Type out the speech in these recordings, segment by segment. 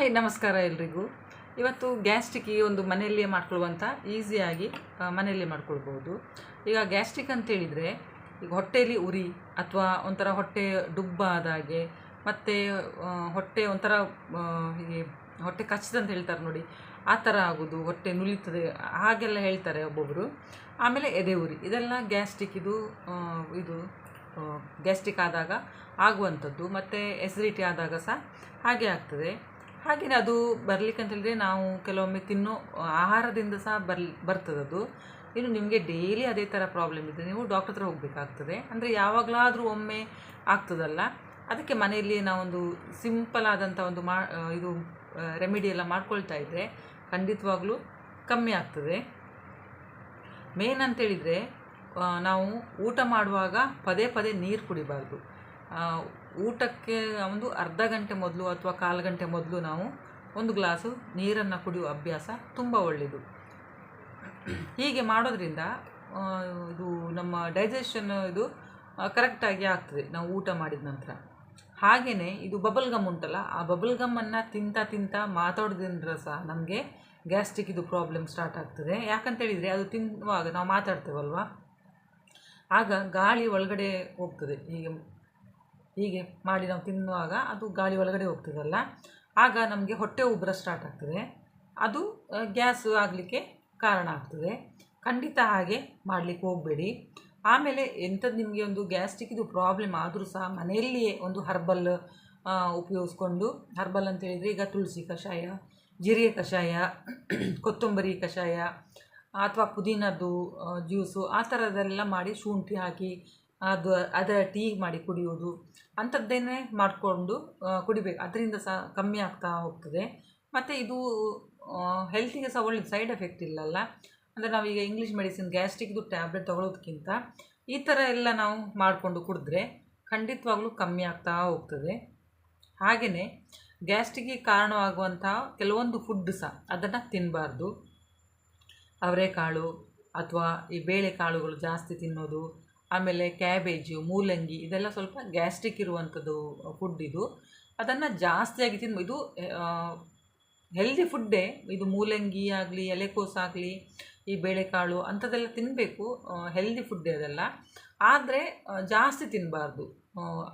Hi, ನಮಸ್ಕಾರ ಎಲ್ರಿಗೂ. ಇವತ್ತು ಗ್ಯಾಸ್ಟ್ರಿಕ್ಕಿಗೆ ಒಂದು ಮನೆಯಲ್ಲೇ ಮಾಡ್ಕೊಳ್ಳುವಂಥ ಈಸಿಯಾಗಿ ಮನೆಯಲ್ಲೇ ಮಾಡ್ಕೊಳ್ಬೋದು. ಈಗ ಗ್ಯಾಸ್ಟ್ರಿಕ್ ಅಂತೇಳಿದರೆ ಈಗ ಹೊಟ್ಟೆಯಲ್ಲಿ ಉರಿ ಅಥವಾ ಒಂಥರ ಹೊಟ್ಟೆ ಡುಬ್ಬ ಆದಾಗೆ ಮತ್ತು ಹೊಟ್ಟೆ ಒಂಥರ ಹೀಗೆ ಹೊಟ್ಟೆ ಕಚ್ಚಿದಂತ ಹೇಳ್ತಾರೆ ನೋಡಿ, ಆ ಥರ ಆಗೋದು, ಹೊಟ್ಟೆ ನುಲಿತದೆ, ಹಾಗೆಲ್ಲ ಹೇಳ್ತಾರೆ ಒಬ್ಬೊಬ್ಬರು ಆಮೇಲೆ ಎದೆ ಉರಿ, ಇದೆಲ್ಲ ಗ್ಯಾಸ್ಟ್ರಿಕ್ ಇದು ಇದು ಗ್ಯಾಸ್ಟ್ರಿಕ್ ಆದಾಗ ಆಗುವಂಥದ್ದು, ಮತ್ತು ಎಸಿಡಿಟಿ ಆದಾಗ ಸಹ ಹಾಗೆ ಆಗ್ತದೆ. ಹಾಗೆಯೇ ಅದು ಬರಲಿಕ್ಕೆ ಹೇಳಿದ್ರೆ ನಾವು ಕೆಲವೊಮ್ಮೆ ತಿನ್ನೋ ಆಹಾರದಿಂದ ಸಹ ಬರ್ ಬರ್ತದದು. ಇನ್ನು ನಿಮಗೆ ಡೈಲಿ ಅದೇ ಥರ ಪ್ರಾಬ್ಲಮ್ ಇದೆ ನೀವು ಡಾಕ್ಟ್ರ್ ಹತ್ರ ಹೋಗಬೇಕಾಗ್ತದೆ. ಅಂದರೆ ಯಾವಾಗಲಾದರೂ ಒಮ್ಮೆ ಆಗ್ತದಲ್ಲ. ಅದಕ್ಕೆ ಮನೆಯಲ್ಲಿ ನಾವೊಂದು ಸಿಂಪಲ್ ಆದಂಥ ಒಂದು ಮಾ ಇದು ರೆಮಿಡಿ ಎಲ್ಲ ಮಾಡ್ಕೊಳ್ತಾ ಇದ್ದರೆ ಖಂಡಿತವಾಗ್ಲೂ ಕಮ್ಮಿ ಆಗ್ತದೆ. ಮೇನ್ ಅಂತೇಳಿದರೆ ನಾವು ಊಟ ಮಾಡುವಾಗ ಪದೇ ಪದೇ ನೀರು ಕುಡಿಬಾರ್ದು. ಊಟಕ್ಕೆ ಒಂದು ಅರ್ಧ ಗಂಟೆ ಮೊದಲು ಅಥವಾ ಕಾಲು ಗಂಟೆ ಮೊದಲು ನಾವು ಒಂದು ಗ್ಲಾಸು ನೀರನ್ನು ಕುಡಿಯುವ ಅಭ್ಯಾಸ ತುಂಬ ಒಳ್ಳೆಯದು. ಹೀಗೆ ಮಾಡೋದ್ರಿಂದ ಇದು ನಮ್ಮ ಡೈಜೆಷನ್ ಇದು ಕರೆಕ್ಟಾಗಿ ಆಗ್ತದೆ ನಾವು ಊಟ ಮಾಡಿದ ನಂತರ. ಹಾಗೆಯೇ ಇದು ಬಬಲ್ ಗಮ್ ಉಂಟಲ್ಲ, ಆ ಬಬಲ್ ಗಮ್ಮನ್ನು ತಿಂತ ತಿಂತ ಮಾತಾಡೋದ್ರಿಂದ ಸಹ ನಮಗೆ ಗ್ಯಾಸ್ಟ್ರಿಕ್ ಇದು ಪ್ರಾಬ್ಲಮ್ ಸ್ಟಾರ್ಟ್ ಆಗ್ತದೆ. ಯಾಕಂತೇಳಿದರೆ ಅದು ತಿನ್ನುವಾಗ ನಾವು ಮಾತಾಡ್ತೇವಲ್ವ? ಆಗ ಗಾಳಿ ಒಳಗಡೆ ಹೋಗ್ತದೆ. ಹೀಗೆ ಹೀಗೆ ಮಾಡಿ ನಾವು ತಿನ್ನುವಾಗ ಅದು ಗಾಳಿ ಒಳಗಡೆ ಹೋಗ್ತದಲ್ಲ, ಆಗ ನಮಗೆ ಹೊಟ್ಟೆ ಉಬ್ಬರ ಸ್ಟಾರ್ಟ್ ಆಗ್ತದೆ. ಅದು ಗ್ಯಾಸ್ ಆಗಲಿಕ್ಕೆ ಕಾರಣ ಆಗ್ತದೆ. ಖಂಡಿತ ಹಾಗೆ ಮಾಡಲಿಕ್ಕೆ ಹೋಗಬೇಡಿ. ಆಮೇಲೆ ಎಂಥದ್ದು ನಿಮಗೆ ಒಂದು ಗ್ಯಾಸ್ಟ್ರಿಕ್ ಇದು ಪ್ರಾಬ್ಲಮ್ ಆದರೂ ಸಹ ಮನೆಯಲ್ಲಿಯೇ ಒಂದು ಹರ್ಬಲ್ ಉಪಯೋಗಿಸ್ಕೊಂಡು ಹರ್ಬಲ್ ಅಂತ ಹೇಳಿದರೆ ಈಗ ತುಳಸಿ ಕಷಾಯ, ಜೀರಿಗೆ ಕಷಾಯ, ಕೊತ್ತಂಬರಿ ಕಷಾಯ, ಅಥವಾ ಪುದೀನದ್ದು ಜ್ಯೂಸು ಆ ಥರದ್ದೆಲ್ಲ ಮಾಡಿ ಶುಂಠಿ ಹಾಕಿ ಅದು, ಅದರ ಟೀ ಮಾಡಿ ಕುಡಿಯೋದು ಅಂಥದ್ದೇನೆ ಮಾಡಿಕೊಂಡು ಕುಡಿಬೇಕು. ಅದರಿಂದ ಸಹ ಕಮ್ಮಿ ಆಗ್ತಾ ಹೋಗ್ತದೆ. ಮತ್ತು ಇದು ಹೆಲ್ತಿಗೆ ಸಹ ಒಳ್ಳೆ ಸೈಡ್ ಎಫೆಕ್ಟ್ ಇಲ್ಲಲ್ಲ? ಅಂದರೆ ನಾವೀಗ ಇಂಗ್ಲೀಷ್ ಮೆಡಿಸಿನ್ ಗ್ಯಾಸ್ಟ್ರಿಕ್ದು ಟ್ಯಾಬ್ಲೆಟ್ ತಗೊಳ್ಳೋದಕ್ಕಿಂತ ಈ ಥರ ಎಲ್ಲ ನಾವು ಮಾಡಿಕೊಂಡು ಕುಡಿದ್ರೆ ಖಂಡಿತವಾಗ್ಲೂ ಕಮ್ಮಿ ಆಗ್ತಾ ಹೋಗ್ತದೆ. ಹಾಗೆಯೇ ಗ್ಯಾಸ್ಟ್ರಿಕ್ಗೆ ಕಾರಣವಾಗುವಂತಹ ಕೆಲವೊಂದು ಫುಡ್ ಸಹ ಅದನ್ನು ತಿನ್ನಬಾರ್ದು ಅವರೆಕಾಳು ಅಥವಾ ಈ ಬೇಳೆಕಾಳುಗಳು ಜಾಸ್ತಿ ತಿನ್ನೋದು ಆಮೇಲೆ ಕ್ಯಾಬೇಜು ಮೂಲಂಗಿ ಇದೆಲ್ಲ ಸ್ವಲ್ಪ ಗ್ಯಾಸ್ಟ್ರಿಕ್ ಇರುವಂಥದ್ದು ಫುಡ್ ಇದು. ಅದನ್ನು ಜಾಸ್ತಿಯಾಗಿ ತಿನ್, ಇದು ಹೆಲ್ದಿ ಫುಡ್ಡೇ ಇದು ಮೂಲಂಗಿ ಆಗಲಿ, ಎಲೆಕೋಸು ಆಗಲಿ, ಈ ಬೇಳೆಕಾಳು ಅಂಥದ್ದೆಲ್ಲ ತಿನ್ನಬೇಕು ಹೆಲ್ದಿ ಫುಡ್ಡೇ ಅದೆಲ್ಲ. ಆದರೆ ಜಾಸ್ತಿ ತಿನ್ನಬಾರ್ದು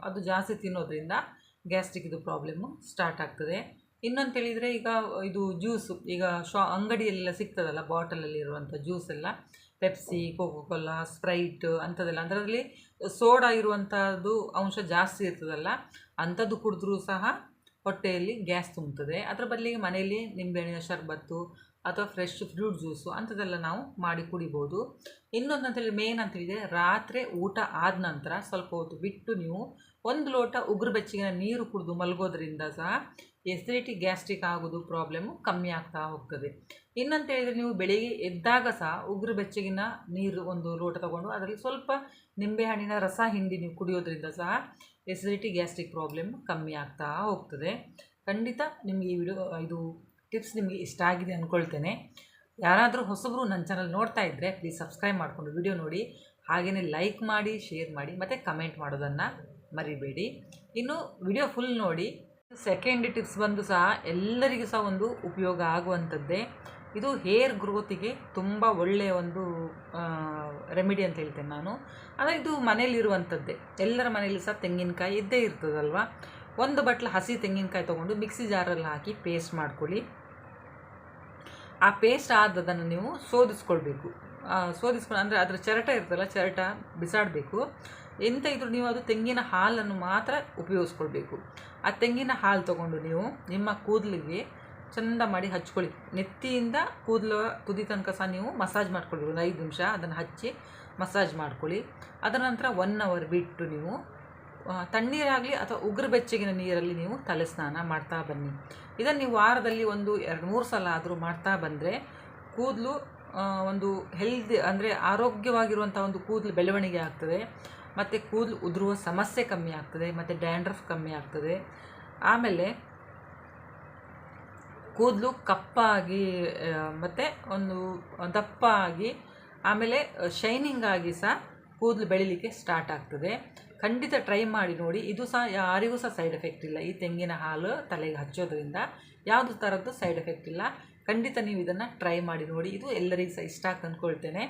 ಅದು ಜಾಸ್ತಿ ತಿನ್ನೋದ್ರಿಂದ ಗ್ಯಾಸ್ಟ್ರಿಕ್ ಇದು ಪ್ರಾಬ್ಲಮ್ಮು ಸ್ಟಾರ್ಟ್ ಆಗ್ತದೆ. ಇನ್ನೊಂದು ಈಗ ಇದು ಜ್ಯೂಸು ಈಗ ಶಾ ಅಂಗಡಿಯಲ್ಲೆಲ್ಲ ಸಿಗ್ತದಲ್ಲ ಬಾಟಲಲ್ಲಿ ಇರುವಂಥ ಜ್ಯೂಸ್ ಎಲ್ಲ ಕೋಕೋ ಕೋಲಾ ಸ್ಪ್ರೈಟ್ ಅಂಥದ್ದೆಲ್ಲ. ಅದರಲ್ಲಿ ಸೋಡಾ ಇರುವಂಥದ್ದು ಅಂಶ ಜಾಸ್ತಿ ಇರ್ತದಲ್ಲ, ಅಂಥದ್ದು ಕುಡಿದ್ರೂ ಸಹ ಹೊಟ್ಟೆಯಲ್ಲಿ ಗ್ಯಾಸ್ ತುಂಬುತ್ತದೆ. ಅದರ ಬದಲಿಗೆ ಮನೆಯಲ್ಲಿ ನಿಂಬೆಹಣ್ಣಿನ ಶರ್ಬತ್ತು ಅಥವಾ ಫ್ರೆಶ್ ಫ್ರೂಟ್ ಜ್ಯೂಸು ಅಂಥದ್ದೆಲ್ಲ ನಾವು ಮಾಡಿ ಕುಡಿಬೋದು. ಇನ್ನೊಂದು ಅಂತೇಳಿ ಮೇನ್ ಅಂತೇಳಿದರೆ ರಾತ್ರಿ ಊಟ ಆದ ನಂತರ ಸ್ವಲ್ಪ ಹೊತ್ತು ಬಿಟ್ಟು ನೀವು ಒಂದು ಲೋಟ ಉಗುರು ಬೆಚ್ಚಗಿನ ನೀರು ಕುಡಿದು ಮಲಗೋದ್ರಿಂದ ಸಹ ಎಸಿಡಿಟಿ ಗ್ಯಾಸ್ಟ್ರಿಕ್ ಆಗೋದು ಪ್ರಾಬ್ಲಮ್ಮು ಕಮ್ಮಿ ಆಗ್ತಾ ಹೋಗ್ತದೆ. ಇನ್ನಂತ ಹೇಳಿದರೆ ನೀವು ಬೆಳಿಗ್ಗೆ ಎದ್ದಾಗ ಸಹ ಉಗುರು ಬೆಚ್ಚಗಿನ ನೀರು ಒಂದು ಲೋಟ ತಗೊಂಡು ಅದರಲ್ಲಿ ಸ್ವಲ್ಪ ನಿಂಬೆಹಣ್ಣಿನ ರಸ ಹಿಂಡಿ ನೀವು ಕುಡಿಯೋದ್ರಿಂದ ಸಹ ಎಸಿಡಿಟಿ ಗ್ಯಾಸ್ಟ್ರಿಕ್ ಪ್ರಾಬ್ಲಮ್ ಕಮ್ಮಿ ಆಗ್ತಾ ಹೋಗ್ತದೆ. ಖಂಡಿತ ನಿಮಗೆ ಈ ವಿಡಿಯೋ ಇದು ಟಿಪ್ಸ್ ನಿಮಗೆ ಇಷ್ಟ ಆಗಿದೆ ಅಂದ್ಕೊಳ್ತೇನೆ ಯಾರಾದರೂ ಹೊಸಬರು ನನ್ನ ಚಾನಲ್ ನೋಡ್ತಾ ಇದ್ದರೆ ಪ್ಲೀಸ್ ಸಬ್ಸ್ಕ್ರೈಬ್ ಮಾಡಿಕೊಂಡು ವಿಡಿಯೋ ನೋಡಿ. ಹಾಗೆಯೇ ಲೈಕ್ ಮಾಡಿ ಶೇರ್ ಮಾಡಿ, ಮತ್ತು ಕಮೆಂಟ್ ಮಾಡೋದನ್ನು ಮರಿಬೇಡಿ. ಇನ್ನು ವಿಡಿಯೋ ಫುಲ್ ನೋಡಿ. ಸೆಕೆಂಡ್ ಟಿಪ್ಸ್ ಬಂದು ಸಹ ಎಲ್ಲರಿಗೂ ಸಹ ಒಂದು ಉಪಯೋಗ ಆಗುವಂಥದ್ದೇ. ಇದು ಹೇರ್ ಗ್ರೋತಿಗೆ ತುಂಬ ಒಳ್ಳೆಯ ಒಂದು ರೆಮಿಡಿ ಅಂತ ಹೇಳ್ತೇನೆ ನಾನು. ಅಂದರೆ ಇದು ಮನೇಲಿರುವಂಥದ್ದೇ. ಎಲ್ಲರ ಮನೆಯಲ್ಲಿ ಸಹ ತೆಂಗಿನಕಾಯಿ ಇದ್ದೇ ಇರ್ತದಲ್ವ? ಒಂದು ಬಟ್ಲು ಹಸಿ ತೆಂಗಿನಕಾಯಿ ತೊಗೊಂಡು ಮಿಕ್ಸಿ ಜಾರಲ್ಲಿ ಹಾಕಿ ಪೇಸ್ಟ್ ಮಾಡ್ಕೊಳ್ಳಿ. ಆ ಪೇಸ್ಟ್ ಆದದನ್ನು ನೀವು ಸೋದಿಸ್ಕೊಳ್ಬೇಕು. ಸೋದಿಸ್ಕೊಂಡು ಅಂದರೆ ಅದರ ಚರಟ ಇರ್ತಲ್ಲ ಚರಟ ಬಿಸಾಡಬೇಕು. ಎಂತ ಇದ್ರೂ ನೀವು ಅದು ತೆಂಗಿನ ಹಾಲನ್ನು ಮಾತ್ರ ಉಪಯೋಗಿಸ್ಕೊಳ್ಬೇಕು. ಆ ತೆಂಗಿನ ಹಾಲು ತೊಗೊಂಡು ನೀವು ನಿಮ್ಮ ಕೂದಲಿಗೆ ಚಂದ ಮಾಡಿ ಹಚ್ಕೊಳ್ಳಿ. ನೆತ್ತಿಯಿಂದ ಕೂದಲು ತುದಿ ತನಕ ಸಹ ನೀವು ಮಸಾಜ್ ಮಾಡ್ಕೊಳ್ಬೇಕು. ಒಂದು ಐದು ನಿಮಿಷ ಅದನ್ನು ಹಚ್ಚಿ ಮಸಾಜ್ ಮಾಡ್ಕೊಳ್ಳಿ. ಅದರ ನಂತರ ಒನ್ ಅವರ್ ಬಿಟ್ಟು ನೀವು ತಣ್ಣೀರಾಗಲಿ ಅಥವಾ ಉಗ್ರ ಬೆಚ್ಚಗಿನ ನೀರಲ್ಲಿ ನೀವು ತಲೆ ಸ್ನಾನ ಮಾಡ್ತಾ ಬನ್ನಿ. ಇದನ್ನು ನೀವು ವಾರದಲ್ಲಿ ಒಂದು ಎರಡು ಮೂರು ಸಲ ಆದರೂ ಮಾಡ್ತಾ ಬಂದರೆ ಕೂದಲು ಒಂದು ಹೆಲ್ದಿ ಅಂದರೆ ಆರೋಗ್ಯವಾಗಿರುವಂಥ ಒಂದು ಕೂದಲು ಬೆಳವಣಿಗೆ ಆಗ್ತದೆ. ಮತ್ತು ಕೂದಲು ಉದುರುವ ಸಮಸ್ಯೆ ಕಮ್ಮಿ ಆಗ್ತದೆ, ಮತ್ತು ಡ್ಯಾಂಡ್ರಫ್ ಕಮ್ಮಿ ಆಗ್ತದೆ. ಆಮೇಲೆ ಕೂದಲು ಕಪ್ಪಾಗಿ ಮತ್ತು ಒಂದು ದಪ್ಪ ಆಗಿ ಆಮೇಲೆ ಶೈನಿಂಗ್ ಆಗಿ ಸಹ ಕೂದಲು ಬೆಳಿಲಿಕ್ಕೆ ಸ್ಟಾರ್ಟ್ ಆಗ್ತದೆ. ಖಂಡಿತ ಟ್ರೈ ಮಾಡಿ ನೋಡಿ. ಇದು ಸಹ ಯಾರಿಗೂ ಸಹ ಸೈಡ್ ಎಫೆಕ್ಟ್ ಇಲ್ಲ. ಈ ತೆಂಗಿನ ಹಾಲು ತಲೆಗೆ ಹಚ್ಚೋದ್ರಿಂದ ಯಾವುದು ಥರದ್ದು ಸೈಡ್ ಎಫೆಕ್ಟ್ ಇಲ್ಲ. ಖಂಡಿತ ನೀವು ಇದನ್ನು ಟ್ರೈ ಮಾಡಿ ನೋಡಿ. ಇದು ಎಲ್ಲರಿಗೂ ಸಹ ಇಷ್ಟ ಅಂದ್ಕೊಳ್ತೇನೆ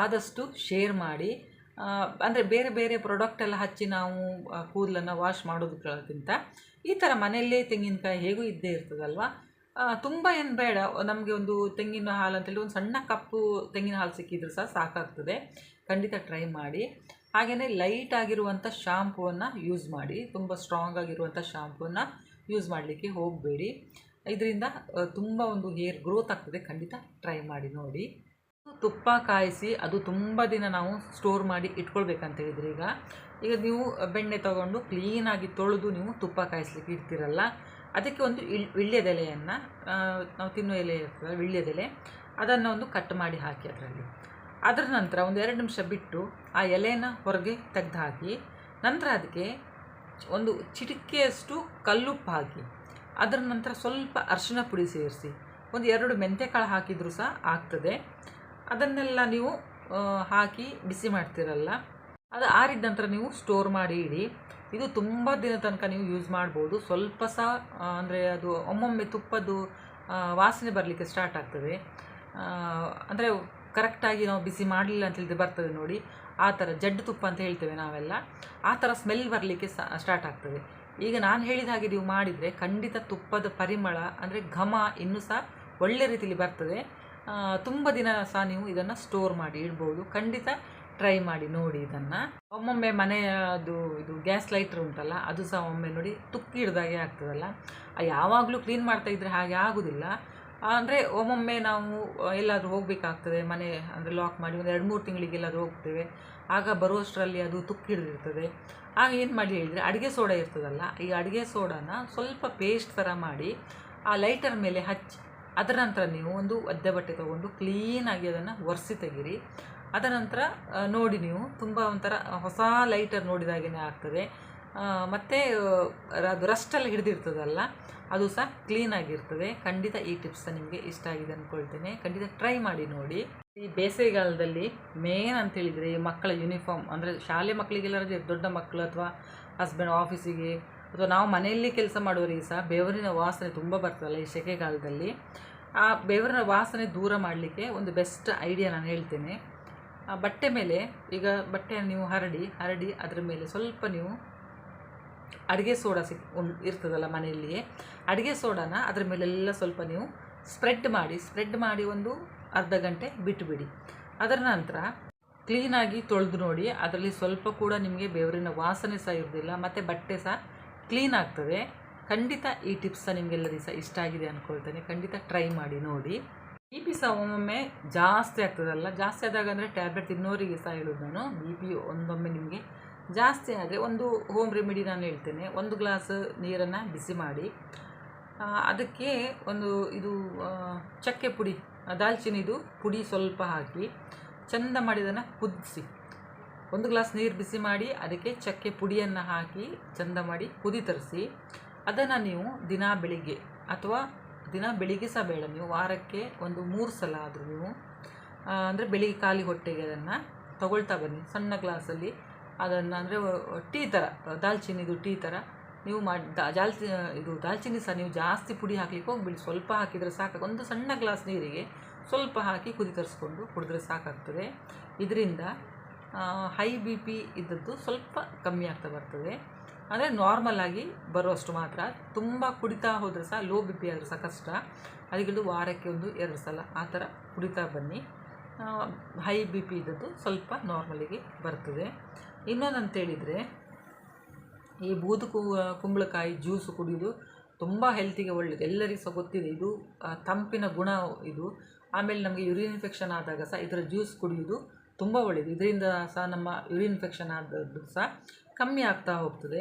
ಆದಷ್ಟು ಶೇರ್ ಮಾಡಿ. ಅಂದರೆ ಬೇರೆ ಬೇರೆ ಪ್ರಾಡಕ್ಟ್ ಎಲ್ಲ ಹಚ್ಚಿ ನಾವು ಕೂದಲನ್ನು ವಾಶ್ ಮಾಡೋದಕ್ಕಿಂತ ಈ ಥರ ಮನೆಯಲ್ಲೇ ತೆಂಗಿನಕಾಯಿ ಹೇಗೂ ಇದ್ದೇ ಇರ್ತದಲ್ವ? ತುಂಬ ಏನು ಬೇಡ. ನಮಗೆ ಒಂದು ತೆಂಗಿನ ಹಾಲು ಅಂತೇಳಿ ಒಂದು ಸಣ್ಣ ಕಪ್ಪು ತೆಂಗಿನ ಹಾಲು ಸಿಕ್ಕಿದ್ರು ಸಹ ಸಾಕಾಗ್ತದೆ. ಖಂಡಿತ ಟ್ರೈ ಮಾಡಿ. ಹಾಗೆಯೇ ಲೈಟ್ ಆಗಿರುವಂಥ ಶಾಂಪೂವನ್ನು ಯೂಸ್ ಮಾಡಿ, ತುಂಬ ಸ್ಟ್ರಾಂಗ್ ಆಗಿರುವಂಥ ಶಾಂಪೂನ ಯೂಸ್ ಮಾಡಲಿಕ್ಕೆ ಹೋಗಬೇಡಿ. ಇದರಿಂದ ತುಂಬ ಒಂದು ಹೇರ್ ಗ್ರೋತ್ ಆಗ್ತದೆ, ಖಂಡಿತ ಟ್ರೈ ಮಾಡಿ ನೋಡಿ. ತುಪ್ಪ ಕಾಯಿಸಿ, ಅದು ತುಂಬ ದಿನ ನಾವು ಸ್ಟೋರ್ ಮಾಡಿ ಇಟ್ಕೊಳ್ಬೇಕಂತ ಹೇಳಿದ್ರೆ ಈಗ. ಈಗ ನೀವು ಬೆಣ್ಣೆ ತಗೊಂಡು ಕ್ಲೀನಾಗಿ ತೊಳೆದು ನೀವು ತುಪ್ಪ ಕಾಯಿಸ್ಲಿಕ್ಕೆ ಇಡ್ತೀರಲ್ಲ, ಅದಕ್ಕೆ ಒಂದು ಇಳ್ ವಿಳ್ಯದೆಲೆಯನ್ನು ನಾವು ತಿನ್ನುವ ಎಲೆ ಇರ್ತದೆ ವಿಳ್ಯದೆಲೆ ಅದನ್ನು ಒಂದು ಕಟ್ ಮಾಡಿ ಹಾಕಿ ಅದರಲ್ಲಿ. ಅದರ ನಂತರ ಒಂದು ಎರಡು ನಿಮಿಷ ಬಿಟ್ಟು ಆ ಎಲೆನ ಹೊರಗೆ ತೆಗೆದು ಹಾಕಿ ನಂತರ ಅದಕ್ಕೆ ಒಂದು ಚಿಟಿಕೆಯಷ್ಟು ಕಲ್ಲುಪ್ಪು ಹಾಕಿ ಅದರ ನಂತರ ಸ್ವಲ್ಪ ಅರಿಶಿನ ಪುಡಿ ಸೇರಿಸಿ, ಒಂದು ಎರಡು ಮೆಂತ್ಯಕಾಳು ಹಾಕಿದರೂ ಸಹ ಆಗ್ತದೆ. ಅದನ್ನೆಲ್ಲ ನೀವು ಹಾಕಿ ಬಿಸಿ ಮಾಡ್ತಿರಲ್ಲ, ಅದು ಆರಿದ ನಂತರ ನೀವು ಸ್ಟೋರ್ ಮಾಡಿ ಇಡಿ. ಇದು ತುಂಬ ದಿನ ತನಕ ನೀವು ಯೂಸ್ ಮಾಡ್ಬೋದು. ಸ್ವಲ್ಪ ಸಹ ಅಂದರೆ ಅದು ಒಮ್ಮೊಮ್ಮೆ ತುಪ್ಪದ್ದು ವಾಸನೆ ಬರಲಿಕ್ಕೆ ಸ್ಟಾರ್ಟ್ ಆಗ್ತದೆ. ಅಂದರೆ ಕರೆಕ್ಟಾಗಿ ನಾವು ಬಿಸಿ ಮಾಡಲಿಲ್ಲ ಅಂತ ಹೇಳಿದ್ರೆ ಬರ್ತದೆ ನೋಡಿ. ಆ ಥರ ಜಡ್ಡು ತುಪ್ಪ ಅಂತ ಹೇಳ್ತೇವೆ ನಾವೆಲ್ಲ. ಆ ಥರ ಸ್ಮೆಲ್ ಬರಲಿಕ್ಕೆ ಸ್ಟಾರ್ಟ್ ಆಗ್ತದೆ. ಈಗ ನಾನು ಹೇಳಿದ ಹಾಗೆ ನೀವು ಮಾಡಿದರೆ ಖಂಡಿತ ತುಪ್ಪದ ಪರಿಮಳ ಅಂದರೆ ಘಮ ಇನ್ನೂ ಸಹ ಒಳ್ಳೆ ರೀತಿಯಲ್ಲಿ ಬರ್ತದೆ. ತುಂಬ ದಿನ ಸಹ ನೀವು ಇದನ್ನು ಸ್ಟೋರ್ ಮಾಡಿ ಇಡ್ಬೋದು. ಖಂಡಿತ ಟ್ರೈ ಮಾಡಿ ನೋಡಿ ಇದನ್ನು. ಒಮ್ಮೊಮ್ಮೆ ಮನೆಯದು ಇದು ಗ್ಯಾಸ್ ಲೈಟ್ರ್ ಉಂಟಲ್ಲ, ಅದು ಸಹ ಒಮ್ಮೆ ನೋಡಿ ತುಕ್ಕಿ ಹಿಡ್ದಾಗೆ ಆಗ್ತದಲ್ಲ. ಯಾವಾಗಲೂ ಕ್ಲೀನ್ ಮಾಡ್ತಾ ಇದ್ದರೆ ಹಾಗೆ ಆಗೋದಿಲ್ಲ. ಅಂದರೆ ಒಮ್ಮೊಮ್ಮೆ ನಾವು ಎಲ್ಲಾದರೂ ಹೋಗಬೇಕಾಗ್ತದೆ, ಮನೆ ಅಂದರೆ ಲಾಕ್ ಮಾಡಿ ಒಂದು ಎರಡು ಮೂರು ತಿಂಗಳಿಗೆ ಎಲ್ಲಾದರೂ ಹೋಗ್ತೇವೆ. ಆಗ ಬರುವಷ್ಟರಲ್ಲಿ ಅದು ತುಕ್ಕಿ ಹಿಡಿದಿರ್ತದೆ. ಆಗ ಏನು ಮಾಡಿ ಹೇಳಿದರೆ, ಅಡುಗೆ ಸೋಡಾ ಇರ್ತದಲ್ಲ, ಈ ಅಡುಗೆ ಸೋಡಾನ ಸ್ವಲ್ಪ ಪೇಸ್ಟ್ ಥರ ಮಾಡಿ ಆ ಲೈಟರ್ ಮೇಲೆ ಹಚ್ಚಿ, ಅದರ ನಂತರ ನೀವು ಒಂದು ಒದ್ದೆ ಬಟ್ಟೆ ತೊಗೊಂಡು ಕ್ಲೀನಾಗಿ ಅದನ್ನು ಒರೆಸಿ ತೆಗೀರಿ. ಅದರ ನಂತರ ನೋಡಿ ನೀವು, ತುಂಬ ಒಂಥರ ಹೊಸ ಲೈಟರ್ ನೋಡಿದಾಗೇ ಆಗ್ತದೆ. ಮತ್ತೆ ಅದು ರಸ್ಟಲ್ಲಿ ಹಿಡಿದಿರ್ತದಲ್ಲ ಅದು ಸಹ ಕ್ಲೀನಾಗಿರ್ತದೆ ಖಂಡಿತ ಈ ಟಿಪ್ಸ್ ನಿಮಗೆ ಇಷ್ಟ ಆಗಿದೆ ಅಂದ್ಕೊಳ್ತೇನೆ ಖಂಡಿತ ಟ್ರೈ ಮಾಡಿ ನೋಡಿ. ಈ ಬೇಸಿಗೆಗಾಲದಲ್ಲಿ ಮೇನ್ ಅಂತ ಹೇಳಿದರೆ ಮಕ್ಕಳ ಯೂನಿಫಾರ್ಮ್ ಅಂದರೆ ಶಾಲೆ ಮಕ್ಕಳಿಗೆಲ್ಲ ದೊಡ್ಡ ಮಕ್ಕಳು ಅಥವಾ ಹಸ್ಬೆಂಡ್ ಆಫೀಸಿಗೆ ಅಥವಾ ನಾವು ಮನೆಯಲ್ಲಿ ಕೆಲಸ ಮಾಡುವವರಿಗೆ ಸಹ ಬೆವರಿನ ವಾಸನೆ ತುಂಬ ಬರ್ತದಲ್ಲ ಈ ಸೆಕೆಗಾಲದಲ್ಲಿ. ಆ ಬೆವರಿನ ವಾಸನೆ ದೂರ ಮಾಡಲಿಕ್ಕೆ ಒಂದು ಬೆಸ್ಟ್ ಐಡಿಯಾ ನಾನು ಹೇಳ್ತೇನೆ. ಆ ಬಟ್ಟೆ ಮೇಲೆ ಈಗ ಬಟ್ಟೆಯನ್ನು ನೀವು ಹರಡಿ ಹರಡಿ ಅದರ ಮೇಲೆ ಸ್ವಲ್ಪ ನೀವು ಅಡುಗೆ ಸೋಡಾ ಸಿಕ್ ಒಂದು ಇರ್ತದಲ್ಲ ಮನೆಯಲ್ಲಿಯೇ. ಅಡುಗೆ ಸೋಡಾನ ಅದರ ಮೇಲೆಲ್ಲ ಸ್ವಲ್ಪ ನೀವು ಸ್ಪ್ರೆಡ್ ಮಾಡಿ ಸ್ಪ್ರೆಡ್ ಮಾಡಿ ಒಂದು ಅರ್ಧ ಗಂಟೆ ಬಿಟ್ಟುಬಿಡಿ ಅದರ ನಂತರ ಕ್ಲೀನಾಗಿ ತೊಳೆದು ನೋಡಿ, ಅದರಲ್ಲಿ ಸ್ವಲ್ಪ ಕೂಡ ನಿಮಗೆ ಬೆವರಿನ ವಾಸನೆ ಸಹ ಇರೋದಿಲ್ಲ, ಮತ್ತು ಬಟ್ಟೆ ಸಹ ಕ್ಲೀನ್ ಆಗ್ತದೆ. ಖಂಡಿತ ಈ ಟಿಪ್ಸ್ ಸಹ ನಿಮಗೆಲ್ಲರಿಗೂ ಸಹ ಇಷ್ಟ ಆಗಿದೆ ಅಂದ್ಕೊಳ್ತೇನೆ ಖಂಡಿತ ಟ್ರೈ ಮಾಡಿ ನೋಡಿ. ಬಿ ಪಿ ಸಹ ಒಮ್ಮೊಮ್ಮೆ ಜಾಸ್ತಿ ಆಗ್ತದಲ್ಲ, ಜಾಸ್ತಿ ಆದಾಗ ಅಂದರೆ ಟ್ಯಾಬ್ಲೆಟ್ ತಿನ್ನೋರಿಗೆ ಸಹ ಹೇಳೋದು ನಾನು ಬಿ ಪಿ ಒಂದೊಮ್ಮೆ ನಿಮಗೆ ಜಾಸ್ತಿ ಆದರೆ ಒಂದು ಹೋಮ್ ರೆಮಿಡಿ ನಾನು ಹೇಳ್ತೇನೆ. ಒಂದು ಗ್ಲಾಸ್ ನೀರನ್ನು ಬಿಸಿ ಮಾಡಿ. ಅದಕ್ಕೆ ಒಂದು ಇದು ಚಕ್ಕೆ ಪುಡಿ ದಾಲ್ಚಿನಿದು ಪುಡಿ ಸ್ವಲ್ಪ ಹಾಕಿ ಚಂದ ಮಾಡಿದನ್ನು ಕುದಿಸಿ. ಒಂದು ಗ್ಲಾಸ್ ನೀರು ಬಿಸಿ ಮಾಡಿ ಅದಕ್ಕೆ ಚಕ್ಕೆ ಪುಡಿಯನ್ನು ಹಾಕಿ ಚಂದ ಮಾಡಿ ಕುದಿ ತರಿಸಿ. ಅದನ್ನು ನೀವು ದಿನ ಬೆಳಿಗ್ಗೆ ಅಥವಾ ದಿನ ಬೆಳಿಗ್ಗೆ ಸಹ ಬೇಡ, ನೀವು ವಾರಕ್ಕೆ ಒಂದು ಮೂರು ಸಲ ಆದರೂ ನೀವು ಅಂದರೆ ಬೆಳಿಗ್ಗೆ ಖಾಲಿ ಹೊಟ್ಟೆಗೆ ಅದನ್ನು ತಗೊಳ್ತಾ ಬನ್ನಿ. ಸಣ್ಣ ಗ್ಲಾಸಲ್ಲಿ ಅದನ್ನು ಅಂದರೆ ಟೀ ಥರ, ದಾಲ್ಚಿನ್ನಿದು ಟೀ ಥರ. ನೀವು ಮಾಡಿ ಜಾಲ್ಚಿ, ಇದು ದಾಲ್ಚಿನ್ನಿ ಸಹ ನೀವು ಜಾಸ್ತಿ ಪುಡಿ ಹಾಕ್ಲಿಕ್ಕೆ ಹೋಗ್ಬಿಡಿ. ಸ್ವಲ್ಪ ಹಾಕಿದರೆ ಸಾಕು ಒಂದು ಸಣ್ಣ ಗ್ಲಾಸ್ ನೀರಿಗೆ ಸ್ವಲ್ಪ ಹಾಕಿ ಕುದಿ ತರಿಸ್ಕೊಂಡು ಕುಡಿದ್ರೆ ಸಾಕಾಗ್ತದೆ. ಇದರಿಂದ ಹೈ ಬಿ ಪಿ ಇದ್ದದ್ದು ಸ್ವಲ್ಪ ಕಮ್ಮಿ ಆಗ್ತಾ ಬರ್ತದೆ. ಅಂದರೆ ನಾರ್ಮಲಾಗಿ ಬರುವಷ್ಟು ಮಾತ್ರ. ತುಂಬ ಕುಡಿತಾ ಹೋದರೆ ಸಹ, ಲೋ ಬಿ ಪಿ ಆದರೂ ಸಹ ಕಷ್ಟ. ಅದಕ್ಕೆ ಇದು ವಾರಕ್ಕೆ ಒಂದು ಎರಡು ಸಲ ಆ ಥರ ಕುಡಿತಾ ಬನ್ನಿ. ಹೈ ಬಿ ಪಿ ಇದ್ದದ್ದು ಸ್ವಲ್ಪ ನಾರ್ಮಲಿಗೆ ಬರ್ತದೆ. ಇನ್ನೊಂದು ಅಂತೇಳಿದರೆ ಈ ಬೂದು ಕುಂಬಳಕಾಯಿ ಜ್ಯೂಸು ಕುಡಿಯೋದು ತುಂಬ ಹೆಲ್ತಿಗೆ ಒಳ್ಳೆಯದು ಎಲ್ಲರಿಗೂ ಸಹ ಗೊತ್ತಿದೆ, ಇದು ತಂಪಿನ ಗುಣ ಇದು. ಆಮೇಲೆ ನಮಗೆ ಯುರಿನ್ ಇನ್ಫೆಕ್ಷನ್ ಆದಾಗ ಸಹ ಇದರ ಜ್ಯೂಸ್ ಕುಡಿಯೋದು ತುಂಬ ಒಳ್ಳೆಯದು ಇದರಿಂದ ಸಹ ನಮ್ಮ ಯುರಿನ್ ಇನ್ಫೆಕ್ಷನ್ ಆದದ್ದು ಸಹ ಕಮ್ಮಿ ಆಗ್ತಾ ಹೋಗ್ತದೆ.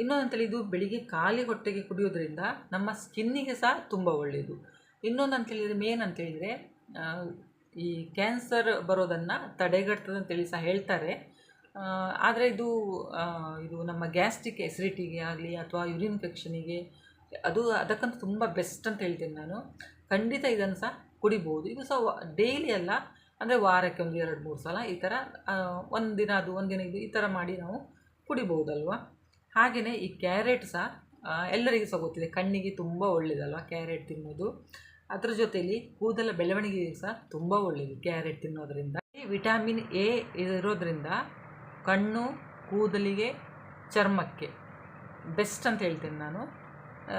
ಇನ್ನೊಂದು ಅಂತೇಳಿ ಇದು ಬೆಳಿಗ್ಗೆ ಖಾಲಿ ಹೊಟ್ಟೆಗೆ ಕುಡಿಯೋದ್ರಿಂದ ನಮ್ಮ ಸ್ಕಿನ್ನಿಗೆ ಸಹ ತುಂಬ ಒಳ್ಳೆಯದು ಇನ್ನೊಂದು ಅಂತೇಳಿದರೆ ಮೇನ್ ಅಂತೇಳಿದರೆ ಈ ಕ್ಯಾನ್ಸರ್ ಬರೋದನ್ನು ತಡೆಗಟ್ತದೆ ಅಂತೇಳಿ ಸಹ ಹೇಳ್ತಾರೆ. ಆದರೆ ಇದು ಇದು ನಮ್ಮ ಗ್ಯಾಸ್ಟ್ರಿಕ್ ಎಸಿಡಿಟಿಗೆ ಆಗಲಿ ಅಥವಾ ಯೂರಿನ್ ಇನ್ಫೆಕ್ಷನಿಗೆ ಅದು ಅದಕ್ಕಂತೂ ತುಂಬ ಬೆಸ್ಟ್ ಅಂತ ಹೇಳ್ತೀನಿ ನಾನು. ಖಂಡಿತ ಇದನ್ನು ಸಹ ಕುಡಿಬೋದು. ಇದು ಸಹ ಡೈಲಿ ಅಲ್ಲ, ಅಂದರೆ ವಾರಕ್ಕೆ ಒಂದು ಎರಡು, ಮೂರು ಸಲ ಈ ಥರ ದಿನ ಅದು, ಒಂದು ದಿನ ಇದು ಈ ಥರ ಮಾಡಿ ನಾವು ಕುಡಿಬೋದಲ್ವಾ? ಹಾಗೆಯೇ ಈ ಕ್ಯಾರೆಟ್ ಸಹ ಎಲ್ಲರಿಗೂ ಸಹ ಗೊತ್ತಿದೆ, ಕಣ್ಣಿಗೆ ತುಂಬ ಒಳ್ಳೆಯದಲ್ವ ಕ್ಯಾರೆಟ್ ತಿನ್ನೋದು? ಅದರ ಜೊತೆಯಲ್ಲಿ ಕೂದಲ ಬೆಳವಣಿಗೆಗೆ ಸಹ ತುಂಬ ಒಳ್ಳೆಯದು ಕ್ಯಾರೆಟ್ ತಿನ್ನೋದ್ರಿಂದ. ವಿಟಮಿನ್ ಎ ಇರೋದ್ರಿಂದ ಕಣ್ಣು, ಕೂದಲಿಗೆ, ಚರ್ಮಕ್ಕೆ. ಬೆಸ್ಟ್ ಅಂತ ಹೇಳ್ತೇನೆ ನಾನು.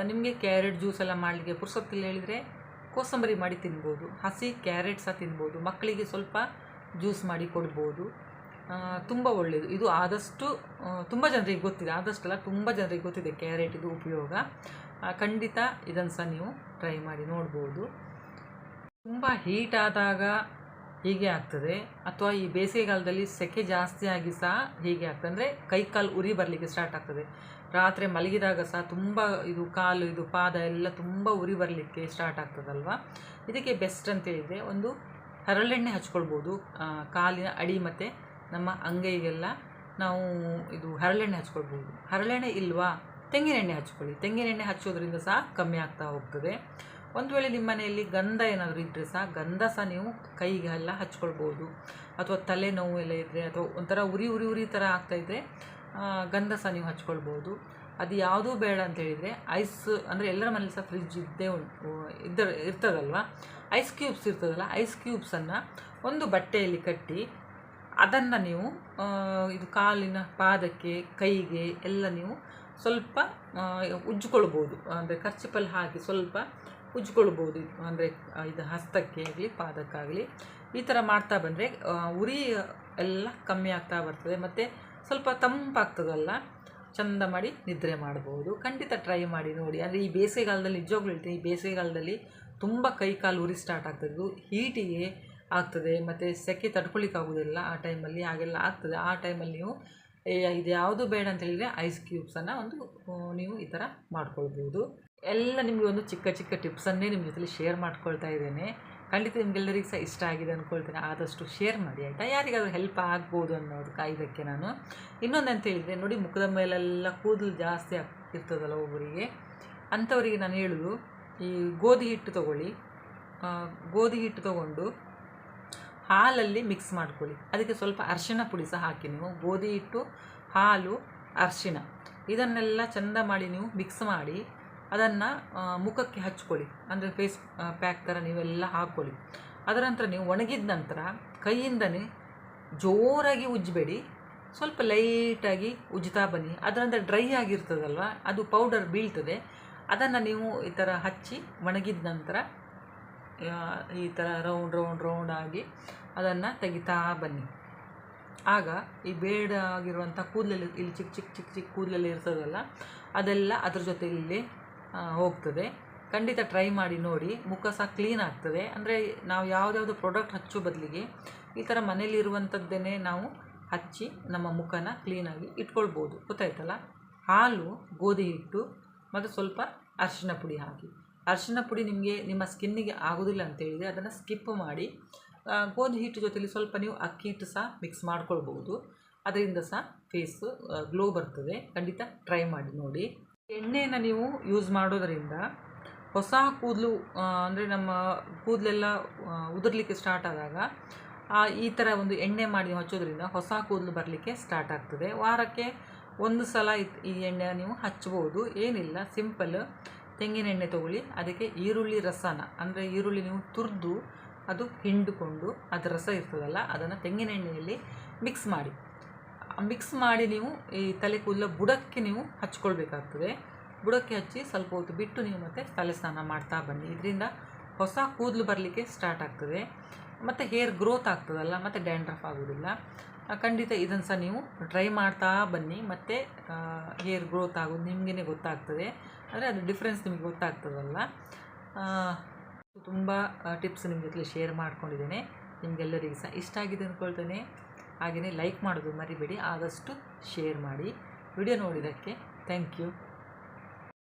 ನಿಮಗೆ ಕ್ಯಾರೆಟ್ ಜ್ಯೂಸ್ ಎಲ್ಲ ಮಾಡಲಿಕ್ಕೆ ಪುರ್ಸೊತ್ತಿಲ್ಲ ಹೇಳಿದರೆ ಕೋಸಂಬರಿ ಮಾಡಿ ತಿನ್ಬೋದು. ಹಸಿ ಕ್ಯಾರೆಟ್ ಸಹ ತಿನ್ಬೋದು. ಮಕ್ಕಳಿಗೆ ಸ್ವಲ್ಪ ಜ್ಯೂಸ್ ಮಾಡಿ ಕೊಡ್ಬೋದು. ತುಂಬ ಒಳ್ಳೆಯದು ಇದು ಆದಷ್ಟು ತುಂಬ ಜನರಿಗೆ ಗೊತ್ತಿದೆ. ಆದಷ್ಟಲ್ಲ, ತುಂಬ ಜನರಿಗೆ ಗೊತ್ತಿದೆ ಕ್ಯಾರೆಟ್ ಇದು ಉಪಯೋಗ. ಖಂಡಿತ ಇದನ್ನು ಸಹ ನೀವು ಟ್ರೈ ಮಾಡಿ ನೋಡ್ಬೋದು. ತುಂಬ ಹೀಟ್ ಆದಾಗ ಹೀಗೆ ಆಗ್ತದೆ. ಅಥವಾ ಈ ಬೇಸಿಗೆಗಾಲದಲ್ಲಿ ಸೆಕೆ ಜಾಸ್ತಿ ಆಗಿ ಸಹ ಹೀಗೆ ಆಗ್ತದೆ. ಅಂದರೆ ಕೈ ಕಾಲು ಉರಿ ಬರಲಿಕ್ಕೆ ಸ್ಟಾರ್ಟ್ ಆಗ್ತದೆ. ರಾತ್ರಿ ಮಲಗಿದಾಗ ಸಹ ತುಂಬ ಇದು ಕಾಲು, ಇದು ಪಾದ ಎಲ್ಲ ತುಂಬ ಉರಿ ಬರಲಿಕ್ಕೆ ಸ್ಟಾರ್ಟ್ ಆಗ್ತದಲ್ವ? ಇದಕ್ಕೆ ಬೆಸ್ಟ್ ಅಂತ ಹೇಳಿದರೆ ಒಂದು ಹರಳೆಣ್ಣೆ ಹಚ್ಕೊಳ್ಬೋದು. ಕಾಲಿನ ಅಡಿ ಮತ್ತು ನಮ್ಮ ಅಂಗೈಗೆಲ್ಲ ನಾವು ಇದು ಹರಳೆಣ್ಣೆ ಹಚ್ಕೊಳ್ಬೋದು. ಹರಳೆಣ್ಣೆ ಇಲ್ವಾ? ತೆಂಗಿನೆಣ್ಣೆ ಹಚ್ಕೊಳ್ಳಿ. ತೆಂಗಿನೆಣ್ಣೆ ಹಚ್ಚೋದ್ರಿಂದ ಸಹ ಕಮ್ಮಿ ಆಗ್ತಾ ಹೋಗ್ತದೆ. ಒಂದು ವೇಳೆ ನಿಮ್ಮ ಮನೆಯಲ್ಲಿ ಗಂಧ ಏನಾದರೂ ಇದ್ದರೆ ಸಹ ಗಂಧ ಸಹ ನೀವು ಕೈಗೆ ಎಲ್ಲ ಹಚ್ಕೊಳ್ಬೋದು. ಅಥವಾ ತಲೆನೋವು ಎಲ್ಲ ಇದ್ದರೆ ಅಥವಾ ಒಂಥರ ಉರಿ ಉರಿ ಉರಿ ಥರ ಆಗ್ತಾಯಿದ್ರೆ ಗಂಧ ಸಹ ನೀವು ಹಚ್ಕೊಳ್ಬೋದು. ಅದು ಯಾವುದೂ ಬೇಡ ಅಂತ ಹೇಳಿದರೆ ಐಸ್ ಅಂದರೆ ಎಲ್ಲರ ಮನೇಲಿ ಸಹ ಫ್ರಿಜ್ ಇದ್ದೇ ಉಂಟು ಇದ್ದ, ಇರ್ತದಲ್ವ? ಐಸ್ ಕ್ಯೂಬ್ಸ್ ಇರ್ತದಲ್ಲ, ಐಸ್ ಕ್ಯೂಬ್ಸನ್ನು ಒಂದು ಬಟ್ಟೆಯಲ್ಲಿ ಕಟ್ಟಿ ಅದನ್ನು ನೀವು ಇದು ಕಾಲಿನ ಪಾದಕ್ಕೆ, ಕೈಗೆ ಎಲ್ಲ ನೀವು ಸ್ವಲ್ಪ ಉಜ್ಜಿಕೊಳ್ಬೋದು. ಅಂದರೆ ಖರ್ಚಿಪಲ್ಲಿ ಹಾಕಿ ಸ್ವಲ್ಪ ಉಜ್ಜಿಕೊಳ್ಬೋದು ಅಂದರೆ ಇದು ಹಸ್ತಕ್ಕೆ ಆಗಲಿ, ಪಾದಕ್ಕಾಗಲಿ, ಈ ಥರ ಮಾಡ್ತಾ ಬಂದರೆ ಉರಿ ಎಲ್ಲ ಕಮ್ಮಿ ಆಗ್ತಾ ಬರ್ತದೆ. ಮತ್ತು ಸ್ವಲ್ಪ ತಂಪಾಗ್ತದಲ್ಲ, ಚಂದ ಮಾಡಿ ನಿದ್ರೆ ಮಾಡ್ಬೋದು. ಖಂಡಿತ ಟ್ರೈ ಮಾಡಿ ನೋಡಿ. ಅಂದರೆ, ಈ ಬೇಸಿಗೆಗಾಲದಲ್ಲಿ, ನಿಜವಾಗ್ಲೂ ಹೇಳ್ತೀನಿ, ಈ ಬೇಸಿಗೆಗಾಲದಲ್ಲಿ ತುಂಬ ಕೈ ಕಾಲು ಉರಿ ಸ್ಟಾರ್ಟ್ ಆಗ್ತದೆ. ಹೀಟಿಗೆ ಆಗ್ತದೆ. ಮತ್ತು ಸೆಕೆ ತಡ್ಕೊಳ್ಳಿಕ್ಕೆ ಆಗೋದಿಲ್ಲ ಆ ಟೈಮಲ್ಲಿ ಹಾಗೆಲ್ಲ ಆಗ್ತದೆ. ಆ ಟೈಮಲ್ಲಿ ನೀವು ಇದು ಯಾವುದು ಬೇಡ ಅಂತ ಹೇಳಿದರೆ ಐಸ್ ಕ್ಯೂಬ್ಸನ್ನು ಒಂದು ನೀವು ಈ ಥರ ಮಾಡ್ಕೊಳ್ಬೋದು. ಎಲ್ಲ ನಿಮಗೆ ಒಂದು ಚಿಕ್ಕ ಚಿಕ್ಕ ಟಿಪ್ಸನ್ನೇ ನಿಮ್ಮ ಜೊತೆಲಿ ಶೇರ್ ಮಾಡ್ಕೊಳ್ತಾ ಇದ್ದೇನೆ. ಖಂಡಿತ ನಿಮಗೆಲ್ಲರಿಗೂ ಸಹ ಇಷ್ಟ ಆಗಿದೆ ಅಂದ್ಕೊಳ್ತೇನೆ ಆದಷ್ಟು ಶೇರ್ ಮಾಡಿ, ಆಯಿತಾ? ಯಾರಿಗಾದ್ರೂ ಹೆಲ್ಪ್ ಆಗ್ಬೋದು ಅನ್ನೋದಕ್ಕೆ ಇದಕ್ಕೆ ನಾನು. ಇನ್ನೊಂದು ಅಂತ ಹೇಳಿದರೆ, ನೋಡಿ ಮುಖದ ಮೇಲೆಲ್ಲ ಕೂದಲು ಜಾಸ್ತಿ ಆಗ್ತಿರ್ತದಲ್ಲ ಒಬ್ಬರಿಗೆ ಅಂಥವರಿಗೆ ನಾನು ಹೇಳೋದು, ಈ ಗೋಧಿ ಹಿಟ್ಟು ತಗೊಳ್ಳಿ. ಗೋಧಿ ಹಿಟ್ಟು ತಗೊಂಡು ಹಾಲಲ್ಲಿ ಮಿಕ್ಸ್ ಮಾಡ್ಕೊಳ್ಳಿ. ಅದಕ್ಕೆ ಸ್ವಲ್ಪ ಅರಿಶಿಣ ಪುಡಿ ಸಹ ಹಾಕಿ ನೀವು. ಗೋಧಿ ಹಿಟ್ಟು, ಹಾಲು, ಅರಿಶಿಣ. ಇದನ್ನೆಲ್ಲ ಚಂದ ಮಾಡಿ ನೀವು ಮಿಕ್ಸ್ ಮಾಡಿ. ಅದನ್ನು ಮುಖಕ್ಕೆ ಹಚ್ಕೊಳ್ಳಿ. ಅಂದರೆ ಫೇಸ್ ಪ್ಯಾಕ್ ಥರ ನೀವೆಲ್ಲ ಹಾಕ್ಕೊಳ್ಳಿ ಅದರ ನಂತರ ನೀವು ಒಣಗಿದ ನಂತರ ಕೈಯಿಂದನೇ ಜೋರಾಗಿ ಉಜ್ಜಬೇಡಿ. ಸ್ವಲ್ಪ ಲೈಟಾಗಿ ಉಜ್ತಾ ಬನ್ನಿ. ಅದರಂದ್ರೆ ಡ್ರೈ ಆಗಿರ್ತದಲ್ವ, ಅದು ಪೌಡರ್ ಬೀಳ್ತದೆ. ಅದನ್ನು ನೀವು ಈ ಥರ ಹಚ್ಚಿ ಒಣಗಿದ ನಂತರ ಈ ಥರ ರೌಂಡ್ ರೌಂಡ್ ರೌಂಡ್ ಆಗಿ ಅದನ್ನು ತೆಗಿತಾ ಬನ್ನಿ. ಆಗ ಈ ಬೇಡ ಆಗಿರುವಂಥ ಕೂದಲಲ್ಲಿ, ಇಲ್ಲಿ ಚಿಕ್ಕ ಚಿಕ್ಕ ಚಿಕ್ಕ ಚಿಕ್ಕ ಕೂದಲಲ್ಲಿ ಇರ್ತದಲ್ಲ, ಅದೆಲ್ಲ ಅದ್ರ ಜೊತೆ ಇಲ್ಲಿ ಹೋಗ್ತದೆ. ಖಂಡಿತ ಟ್ರೈ ಮಾಡಿ ನೋಡಿ. ಮುಖ ಸಹ ಕ್ಲೀನ್ ಆಗ್ತದೆ. ಅಂದರೆ ನಾವು ಯಾವುದ್ಯಾವುದು ಪ್ರಾಡಕ್ಟ್ ಹಚ್ಚೋ ಬದಲಿಗೆ ಈ ಥರ ಮನೇಲಿರುವಂಥದ್ದನ್ನೇ ನಾವು ಹಚ್ಚಿ ನಮ್ಮ ಮುಖನ ಕ್ಲೀನಾಗಿ ಇಟ್ಕೊಳ್ಬೋದು. ಗೊತ್ತಾಯ್ತಲ್ಲ? ಹಾಲು, ಗೋಧಿ ಹಿಟ್ಟು, ಮತ್ತು ಸ್ವಲ್ಪ ಅರಿಶಿನ ಪುಡಿ ಹಾಕಿ. ಅರಿಶಿನ ಪುಡಿ ನಿಮಗೆ ನಿಮ್ಮ ಸ್ಕಿನ್ನಿಗೆ ಆಗೋದಿಲ್ಲ ಅಂತ ಹೇಳಿದರೆ ಅದನ್ನು ಸ್ಕಿಪ್ ಮಾಡಿ. ಗೋಧಿ ಹಿಟ್ಟು ಜೊತೆಯಲ್ಲಿ ಸ್ವಲ್ಪ ನೀವು ಅಕ್ಕಿ ಹಿಟ್ಟು ಸಹ ಮಿಕ್ಸ್ ಮಾಡ್ಕೊಳ್ಬೋದು. ಅದರಿಂದ ಸಹ ಫೇಸು ಗ್ಲೋ ಬರ್ತದೆ. ಖಂಡಿತ ಟ್ರೈ ಮಾಡಿ ನೋಡಿ. ಎಣ್ಣೆಯನ್ನು ನೀವು ಯೂಸ್ ಮಾಡೋದರಿಂದ ಹೊಸ ಕೂದಲು ಅಂದರೆ ನಮ್ಮ ಕೂದಲೆಲ್ಲ ಉದುರ್ಲಿಕ್ಕೆ ಸ್ಟಾರ್ಟ್ ಆದಾಗ ಈ ಥರ ಒಂದು ಎಣ್ಣೆ ಮಾಡಿ ಹಚ್ಚೋದ್ರಿಂದ ಹೊಸ ಕೂದಲು ಬರಲಿಕ್ಕೆ ಸ್ಟಾರ್ಟ್ ಆಗ್ತದೆ. ವಾರಕ್ಕೆ ಒಂದು ಸಲ ಈ ಎಣ್ಣೆ ನೀವು ಹಚ್ಬೋದು. ಏನಿಲ್ಲ ಸಿಂಪಲ್ ತೆಂಗಿನ ಎಣ್ಣೆ ತೊಗೊಳ್ಳಿ, ಅದಕ್ಕೆ ಈರುಳ್ಳಿ ರಸನ, ಅಂದರೆ ಈರುಳ್ಳಿ ನೀವು ತುರಿದು ಅದು ಹಿಂಡುಕೊಂಡು ಅದರ ರಸ ಇರ್ತದಲ್ಲ, ಅದನ್ನು ತೆಂಗಿನೆಣ್ಣೆಯಲ್ಲಿ ಮಿಕ್ಸ್ ಮಾಡಿ. ಮಿಕ್ಸ್ ಮಾಡಿ ನೀವು ಈ ತಲೆ ಕೂದಲ ಬುಡಕ್ಕೆ ನೀವು ಹಚ್ಕೊಳ್ಬೇಕಾಗ್ತದೆ. ಬುಡಕ್ಕೆ ಹಚ್ಚಿ ಸ್ವಲ್ಪ ಹೊತ್ತು ಬಿಟ್ಟು ನೀವು ಮತ್ತೆ ತಲೆ ಸ್ನಾನ ಮಾಡ್ತಾ ಬನ್ನಿ. ಇದರಿಂದ ಹೊಸ ಕೂದಲು ಬರಲಿಕ್ಕೆ ಸ್ಟಾರ್ಟ್ ಆಗ್ತದೆ. ಮತ್ತು ಹೇರ್ ಗ್ರೋತ್ ಆಗ್ತದಲ್ಲ, ಮತ್ತು ಡ್ಯಾಂಡ್ರಫ್ ಆಗೋದಿಲ್ಲ. ಖಂಡಿತ ಇದನ್ನು ಸಹ ನೀವು ಟ್ರೈ ಮಾಡ್ತಾ ಬನ್ನಿ. ಮತ್ತು ಹೇರ್ ಗ್ರೋತ್ ಆಗೋದು ನಿಮಗೇ ಗೊತ್ತಾಗ್ತದೆ. ಅಂದರೆ ಅದು ಡಿಫ್ರೆನ್ಸ್ ನಿಮಗೆ ಗೊತ್ತಾಗ್ತದಲ್ಲ. ತುಂಬ ಟಿಪ್ಸ್ ನಿಮ್ಮ ಜೊತೆ ಶೇರ್ ಮಾಡ್ಕೊಂಡಿದ್ದೇನೆ. ನಿಮಗೆಲ್ಲರಿಗೂ ಸಹ ಇಷ್ಟ ಆಗಿದೆ ಅಂದ್ಕೊಳ್ತೇನೆ. ಹಾಗೆಯೇ ಲೈಕ್ ಮಾಡೋದು ಮರಿಬೇಡಿ ಆದಷ್ಟು ಶೇರ್ ಮಾಡಿ. ವಿಡಿಯೋ ನೋಡಿದ್ದಕ್ಕೆ ಥ್ಯಾಂಕ್ ಯು